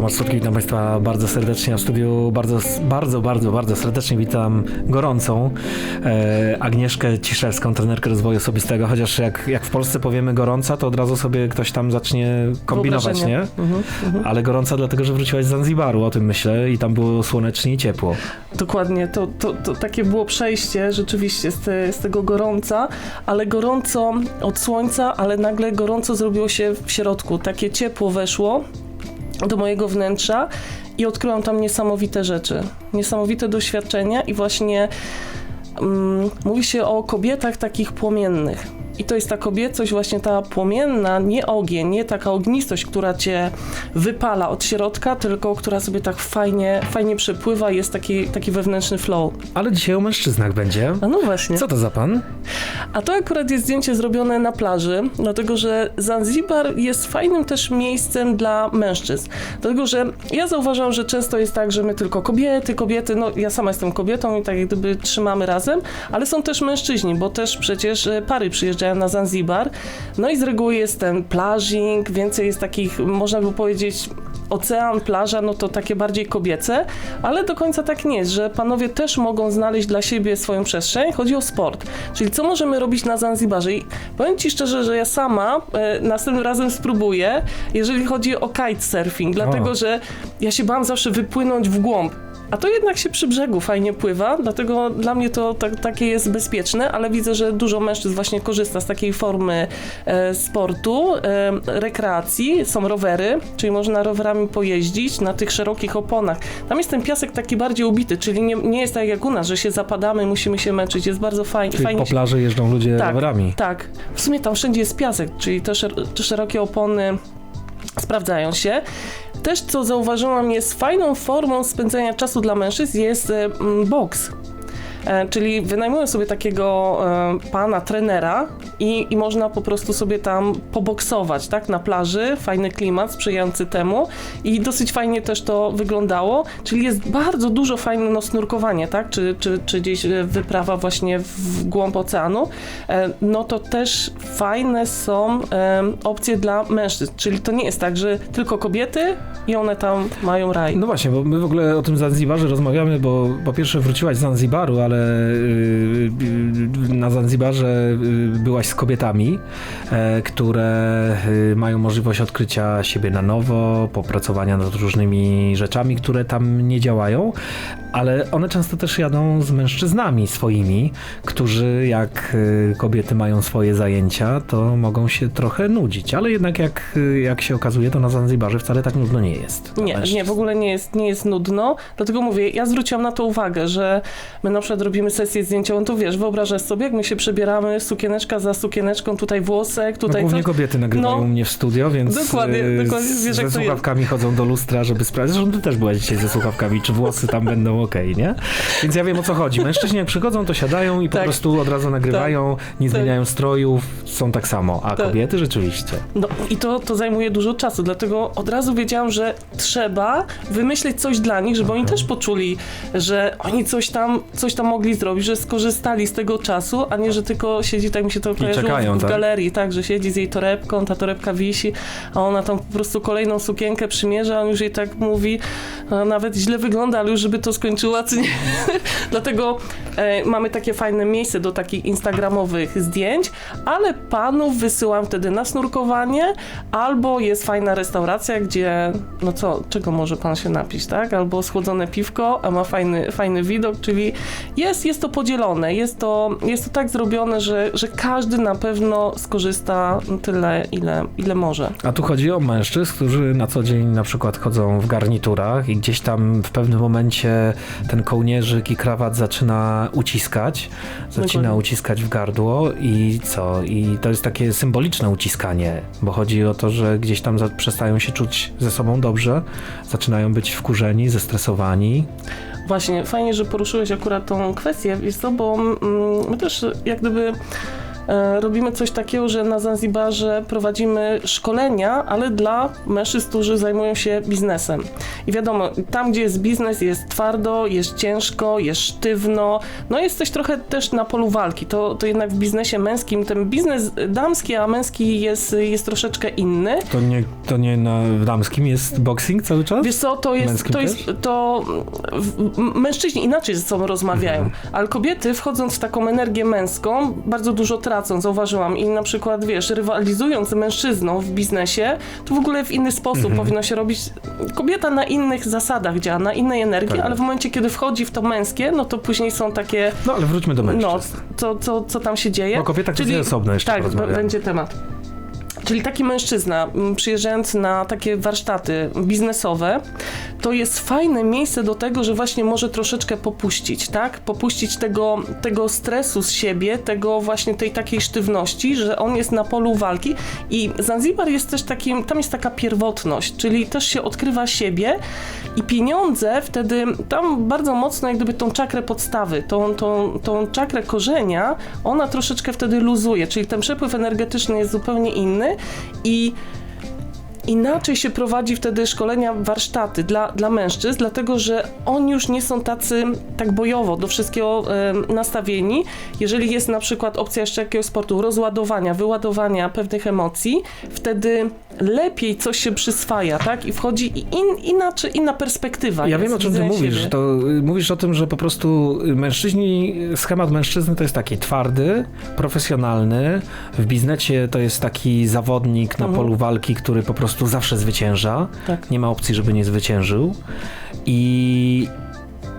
Tomasz Sutki, witam Państwa bardzo serdecznie. W studiu bardzo, bardzo, bardzo, bardzo serdecznie witam gorącą e, Agnieszkę Ciszewską, trenerkę rozwoju osobistego. Chociaż jak, jak w Polsce powiemy gorąca, to od razu sobie ktoś tam zacznie kombinować, nie? Mhm, mhm. Ale gorąca dlatego, że wróciłaś z Zanzibaru, o tym myślę, i tam było słonecznie i ciepło. Dokładnie, to, to, to takie było przejście rzeczywiście z, te, z tego gorąca, ale gorąco od słońca, ale nagle gorąco zrobiło się w środku. Takie ciepło weszło do mojego wnętrza i odkryłam tam niesamowite rzeczy, niesamowite doświadczenia i właśnie mm, mówi się o kobietach takich płomiennych. I to jest ta kobiecość, właśnie ta płomienna, nie ogień, nie taka ognistość, która cię wypala od środka, tylko która sobie tak fajnie, fajnie przepływa i jest taki, taki wewnętrzny flow. Ale dzisiaj o mężczyznach będzie. A no właśnie. Co to za pan? A to akurat jest zdjęcie zrobione na plaży, dlatego że Zanzibar jest fajnym też miejscem dla mężczyzn. Dlatego, że ja zauważam, że często jest tak, że my tylko kobiety, kobiety, no ja sama jestem kobietą i tak jak gdyby trzymamy razem, ale są też mężczyźni, bo też przecież e, pary przyjeżdżają na Zanzibar. No i z reguły jest ten plażing, więcej jest takich, można by powiedzieć, ocean, plaża, no to takie bardziej kobiece, ale do końca tak nie jest, że panowie też mogą znaleźć dla siebie swoją przestrzeń. Chodzi o sport. Czyli co możemy robić na Zanzibarze? I powiem ci szczerze, że ja sama e, następnym razem spróbuję, jeżeli chodzi o kitesurfing, dlatego że ja się bałam zawsze wypłynąć w głąb. A to jednak się przy brzegu fajnie pływa, dlatego dla mnie to tak, takie jest bezpieczne, ale widzę, że dużo mężczyzn właśnie korzysta z takiej formy e, sportu, e, rekreacji. Są rowery, czyli można rowerami pojeździć na tych szerokich oponach. Tam jest ten piasek taki bardziej ubity, czyli nie, nie jest tak jak u nas, że się zapadamy, musimy się męczyć. Jest bardzo fajnie. Czyli fajnie po plaży jeżdżą ludzie Tak. rowerami. tak. W sumie tam wszędzie jest piasek, czyli te, szer- te szerokie opony sprawdzają się. Też, co zauważyłam, jest fajną formą spędzania czasu dla mężczyzn jest boks. E, czyli wynajmują sobie takiego e, pana, trenera i, i można po prostu sobie tam poboksować, tak, na plaży, fajny klimat sprzyjający temu. I dosyć fajnie też to wyglądało, czyli jest bardzo dużo fajne no, snurkowanie, tak, czy, czy, czy gdzieś e, wyprawa właśnie w głąb oceanu, no to też fajne są opcje dla mężczyzn, czyli to nie jest tak, że tylko kobiety i one tam mają raj. No właśnie, bo my w ogóle o tym Zanzibarze rozmawiamy, bo po pierwsze wróciłaś z Zanzibaru, ale y, y, na Zanzibarze y, byłaś z kobietami, e, które mają możliwość odkrycia siebie na nowo, popracowania nad różnymi rzeczami, które tam nie działają, ale one często też jadą z mężczyznami swoimi, którzy jak y, kobiety mają swoje zajęcia, to mogą się trochę nudzić, ale jednak jak, y, jak się okazuje, to na Zanzibarze wcale tak nudno nie jest. Nie, mężczyzn. nie, w ogóle nie jest, nie jest nudno, dlatego mówię, ja zwróciłam na to uwagę, że my na przykład robimy sesję zdjęciową, to wiesz, wyobrażasz sobie, jak my się przebieramy, sukieneczka za sukieneczką, tutaj włosek, No, tutaj głównie coś. kobiety nagrywają No. mnie w studio, więc Dokładnie, y, dokładnie, z- wiesz, ze słuchawkami chodzą do lustra, żeby sprawdzić. Zresztą ty też byłaś dzisiaj ze słuchawkami, czy włosy tam będą ok, nie? Więc ja wiem o co chodzi. Mężczyźni jak przychodzą, to siadają i po Tak. prostu od razu nagrywają, nie Tak. zmieniają strojów, są tak samo. A Tak. kobiety rzeczywiście. No i to, to zajmuje dużo czasu, dlatego od razu wiedziałam, że trzeba wymyślić coś dla nich, żeby oni też poczuli, że oni coś tam, coś tam mogli zrobić, że skorzystali z tego czasu, a nie, że tylko siedzi, tak mi się to kojarzyło czekają, w, w tak? galerii, tak, że siedzi z jej torebką, ta torebka wisi, a ona tam po prostu kolejną sukienkę przymierza, a on już jej tak mówi, nawet źle wygląda, ale już żeby to skończyła, co nie. Dlatego mamy takie fajne miejsce do takich instagramowych zdjęć, ale panów wysyłam wtedy na snurkowanie, albo jest fajna restauracja, gdzie, no co, czego może pan się napić, tak? Albo schłodzone piwko, a ma fajny, fajny widok, czyli jest, jest to podzielone, jest to, jest to tak zrobione, że, że każdy na pewno skorzysta tyle, ile, ile może. A tu chodzi o mężczyzn, którzy na co dzień na przykład chodzą w garniturach i gdzieś tam w pewnym momencie ten kołnierzyk i krawat zaczyna uciskać, zaczyna uciskać w gardło i co? I to jest takie symboliczne uciskanie, bo chodzi o to, że gdzieś tam przestają się czuć ze sobą dobrze, zaczynają być wkurzeni, zestresowani. Właśnie, fajnie, że poruszyłeś akurat tą kwestię, wiesz co, bo mm, my też jak gdyby robimy coś takiego, że na Zanzibarze prowadzimy szkolenia, ale dla mężczyzn, którzy zajmują się biznesem. I wiadomo, tam gdzie jest biznes, jest twardo, jest ciężko, jest sztywno, no jesteś trochę też na polu walki. To, to jednak w biznesie męskim, ten biznes damski, a męski jest, jest troszeczkę inny. To nie, to nie na damskim jest boxing cały czas? Wiesz co, to jest, Męskim to jest, to mężczyźni inaczej ze sobą rozmawiają, Mhm. ale kobiety wchodząc w taką energię męską, bardzo dużo tracą, zauważyłam i na przykład, wiesz, rywalizując z mężczyzną w biznesie, to w ogóle w inny sposób Mhm. powinno się robić. Kobieta na innych zasadach działa, na innej energii, Tak. ale w momencie, kiedy wchodzi w to męskie, no to później są takie, No ale wróćmy do no, mężczyzn. co, co, co tam się dzieje. Bo kobieta to Czyli- jest osobno jeszcze Tak, będzie temat. Czyli taki mężczyzna m, przyjeżdżając na takie warsztaty biznesowe, to jest fajne miejsce do tego, że właśnie może troszeczkę popuścić, tak? Popuścić tego, tego stresu z siebie, tego właśnie tej takiej sztywności, że on jest na polu walki i Zanzibar jest też takim, tam jest taka pierwotność, czyli też się odkrywa siebie i pieniądze wtedy tam bardzo mocno jak gdyby tą czakrę podstawy, tą, tą, tą czakrę korzenia, ona troszeczkę wtedy luzuje, czyli ten przepływ energetyczny jest zupełnie inny i inaczej się prowadzi wtedy szkolenia, warsztaty dla, dla mężczyzn, dlatego że oni już nie są tacy tak bojowo do wszystkiego nastawieni. Jeżeli jest na przykład opcja jeszcze jakiegoś sportu, rozładowania, wyładowania pewnych emocji, wtedy lepiej coś się przyswaja, tak? I wchodzi in, inaczej, inna perspektywa. Ja wiem o czym ty mówisz. siebie. To y, mówisz o tym, że po prostu mężczyźni, schemat mężczyzny to jest taki twardy, profesjonalny. W biznesie to jest taki zawodnik na Mhm. polu walki, który po prostu zawsze zwycięża. Tak. Nie ma opcji, żeby nie zwyciężył. I,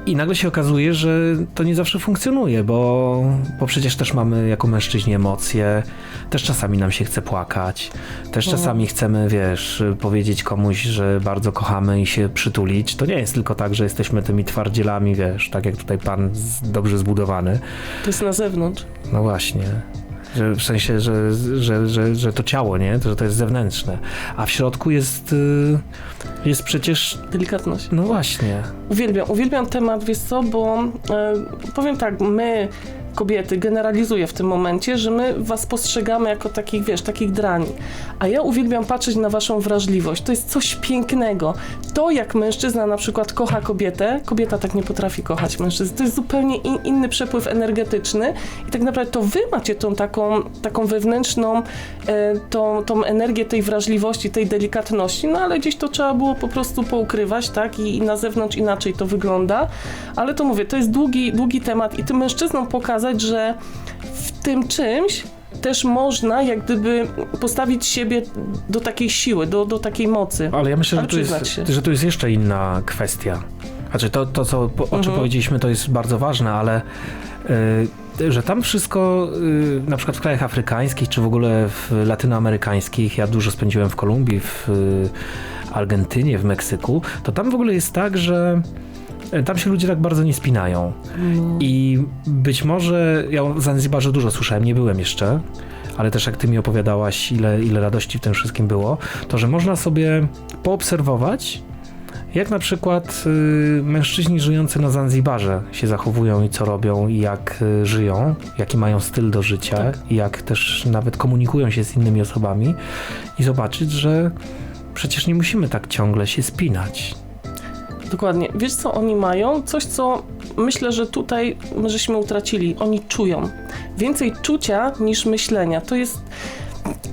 i nagle się okazuje, że to nie zawsze funkcjonuje, bo, bo przecież też mamy jako mężczyźni emocje, też czasami nam się chce płakać, też Mhm. czasami chcemy, wiesz, powiedzieć komuś, że bardzo kochamy i się przytulić. To nie jest tylko tak, że jesteśmy tymi twardzielami, wiesz, tak jak tutaj pan z, dobrze zbudowany. To jest na zewnątrz. No właśnie. Że w sensie, że, że, że, że to ciało, nie? To, że to jest zewnętrzne. A w środku jest, y, jest przecież, Delikatność. no właśnie. Uwielbiam, uwielbiam temat, wiesz co, bo e, powiem tak, my kobiety, generalizuję w tym momencie, że my was postrzegamy jako takich, wiesz, takich drani. A ja uwielbiam patrzeć na waszą wrażliwość. To jest coś pięknego. To, jak mężczyzna na przykład kocha kobietę, kobieta tak nie potrafi kochać mężczyzn. To jest zupełnie in, inny przepływ energetyczny i tak naprawdę to wy macie tą taką, taką wewnętrzną, e, tą, tą energię tej wrażliwości, tej delikatności, no ale gdzieś to trzeba było po prostu poukrywać, tak? I, i na zewnątrz inaczej to wygląda. Ale to mówię, to jest długi, długi temat i tym mężczyznom pokazać, że w tym czymś też można jak gdyby postawić siebie do takiej siły, do, do takiej mocy. Ale ja myślę, Ale że tu, jest, się. że tu jest jeszcze inna kwestia. Znaczy to, to co, o czym Mhm. powiedzieliśmy, to jest bardzo ważne, ale y, że tam wszystko, y, na przykład w krajach afrykańskich, czy w ogóle w latynoamerykańskich, ja dużo spędziłem w Kolumbii, w y, Argentynie, w Meksyku, to tam w ogóle jest tak, że tam się ludzie tak bardzo nie spinają. I być może, ja o Zanzibarze dużo słyszałem, nie byłem jeszcze, ale też jak ty mi opowiadałaś, ile, ile radości w tym wszystkim było, to że można sobie poobserwować, jak na przykład y, mężczyźni żyjący na Zanzibarze się zachowują i co robią, i jak y, żyją, jaki mają styl do życia, Tak. i jak też nawet komunikują się z innymi osobami, i zobaczyć, że przecież nie musimy tak ciągle się spinać. Dokładnie. Wiesz, co oni mają? Coś, co myślę, że tutaj żeśmy utracili. Oni czują. Więcej czucia niż myślenia. To jest.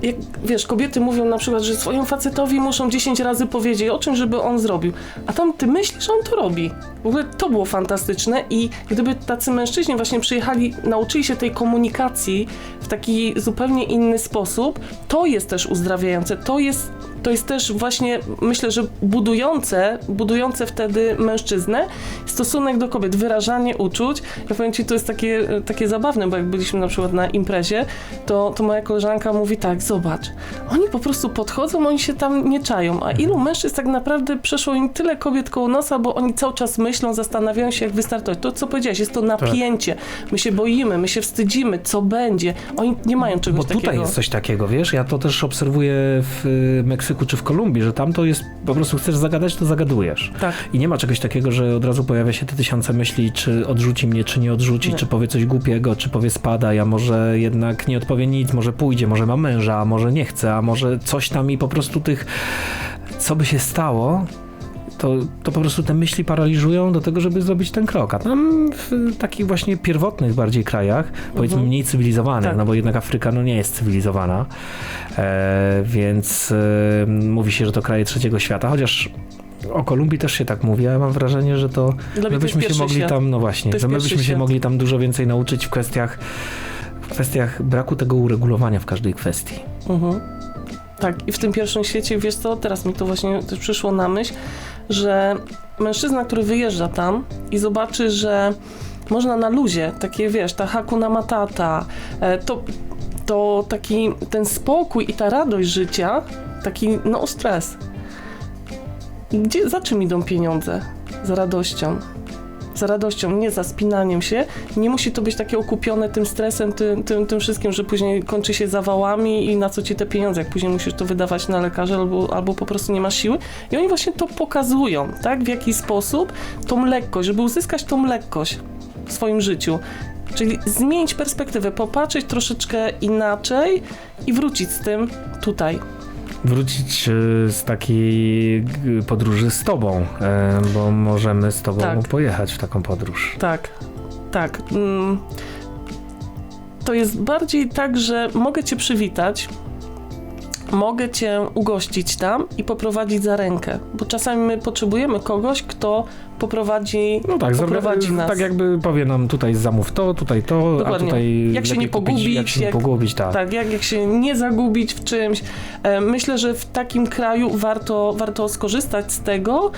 Jak, wiesz, kobiety mówią na przykład, że swojemu facetowi muszą 10 razy powiedzieć o czym, żeby on zrobił. A tam ty myślisz, że on to robi. W ogóle to było fantastyczne i gdyby tacy mężczyźni właśnie przyjechali, nauczyli się tej komunikacji w taki zupełnie inny sposób, to jest też uzdrawiające. To jest to jest też właśnie, myślę, że budujące, budujące wtedy mężczyznę stosunek do kobiet, wyrażanie uczuć. Ja powiem ci, to jest takie, takie zabawne, bo jak byliśmy na przykład na imprezie, to, to moja koleżanka mówi tak, zobacz, oni po prostu podchodzą, oni się tam nie czają, a ilu mężczyzn tak naprawdę przeszło im tyle kobiet koło nosa, bo oni cały czas myślą, zastanawiają się, jak wystartować. To, co powiedziałeś, jest to napięcie. My się boimy, my się wstydzimy, co będzie. Oni nie mają czegoś Bo tutaj takiego. jest coś takiego, wiesz, ja to też obserwuję w Meksyku, Meksyku czy w Kolumbii, że tam to jest, po prostu chcesz zagadać, to zagadujesz. Tak. I nie ma czegoś takiego, że od razu pojawia się te tysiące myśli, czy odrzuci mnie, czy nie odrzuci, Nie. czy powie coś głupiego, czy powie spadaj, a może jednak nie odpowie nic, może pójdzie, może ma męża, a może nie chce, a może coś tam i po prostu tych, co by się stało, to, to po prostu te myśli paraliżują do tego, żeby zrobić ten krok. A tam w takich właśnie pierwotnych bardziej krajach, powiedzmy Mhm. mniej cywilizowanych, Tak. no bo jednak Afryka no nie jest cywilizowana, e, więc e, mówi się, że to kraje trzeciego świata, chociaż o Kolumbii też się tak mówi, ale mam wrażenie, że to Dla my byśmy się mogli świat. tam, no właśnie, że my byśmy się świat. mogli tam dużo więcej nauczyć w kwestiach w kwestiach braku tego uregulowania w każdej kwestii. Mhm. Tak, i w tym pierwszym świecie, wiesz co, teraz mi to właśnie też przyszło na myśl, że mężczyzna, który wyjeżdża tam i zobaczy, że można na luzie, takie wiesz, ta hakuna matata, e, to, to taki ten spokój i ta radość życia, taki no stres. Gdzie, za czym idą pieniądze? Za radością. Za radością, nie za spinaniem się. Nie musi to być takie okupione tym stresem, tym, tym, tym wszystkim, że później kończy się zawałami i na co ci te pieniądze, jak później musisz to wydawać na lekarzy albo, albo po prostu nie masz siły. I oni właśnie to pokazują, tak? W jaki sposób tą lekkość, żeby uzyskać tą lekkość w swoim życiu. Czyli zmienić perspektywę, popatrzeć troszeczkę inaczej i wrócić z tym tutaj. Wrócić e, z takiej g- podróży z tobą, e, bo możemy z tobą Tak. pojechać w taką podróż. Tak, tak. Mm. To jest bardziej tak, że mogę cię przywitać, mogę cię ugościć tam i poprowadzić za rękę, bo czasami my potrzebujemy kogoś, kto poprowadzi, No tak, poprowadzi zrobi- nas. tak jakby powie nam tutaj zamów to, tutaj to, a Dokładnie. tutaj Jak się nie kupić, jak pogubić, się nie jak- pogubić, tak. Tak, jak, jak się nie zagubić w czymś. E, myślę, że w takim kraju warto, warto skorzystać z tego,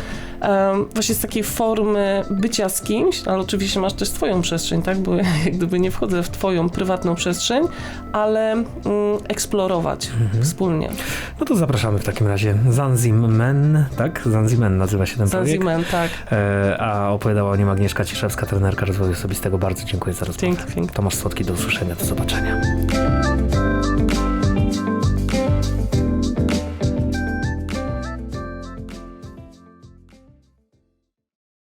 e, właśnie z takiej formy bycia z kimś, ale oczywiście masz też swoją przestrzeń, tak, bo jak gdyby nie wchodzę w twoją prywatną przestrzeń, ale mm, eksplorować Mhm. wspólnie. No to zapraszamy w takim razie. Zanzimen, tak? Zanzimen nazywa się ten projekt. Zanzimen, tak. E, a opowiadała o nim Agnieszka Ciszewska, trenerka rozwoju osobistego. Bardzo dziękuję za rozmowę. Dzięki, dzięki. Tomasz Słodki, do usłyszenia, do zobaczenia.